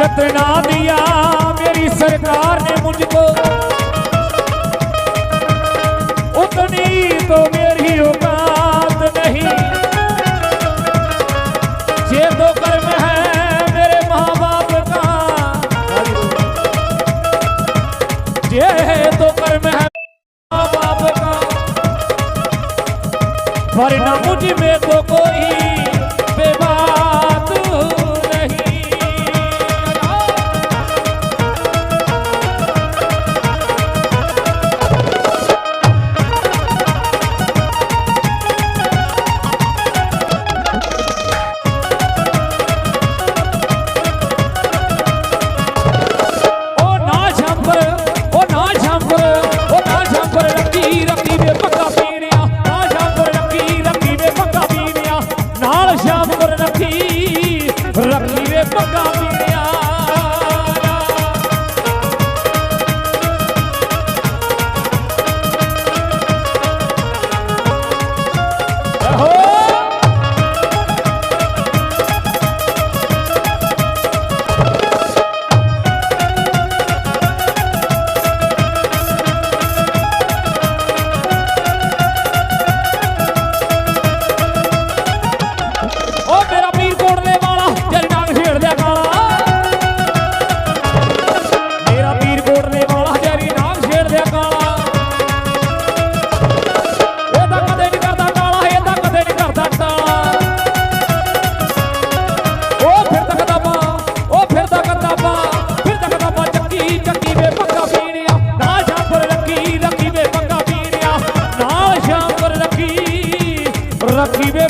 रतना दिया, मेरी सरकार ने मुझको। उतनी तो मेरी औकात नहीं। ये तो कर्म है मेरे माँ बाप का। ये तो कर्म है माँ बाप का। वरना मुझमें तो कोई রাখিবে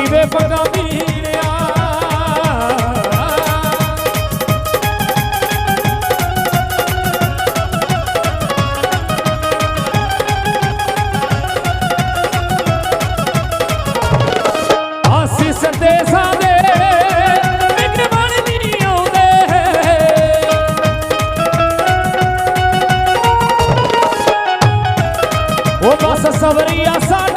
ਸਾਡੀ ਵੇ ਪਗਾਂ ਮੀਣਿਆ ਆਸੀ ਸੰਦੇਸਾਂ ਦੇ ਮਿੱਠ ਬਣ ਨਹੀਂ ਆਉਂਦੇ। ਉਹ ਬਸ ਸਬਰੀ ਆਸਾਂ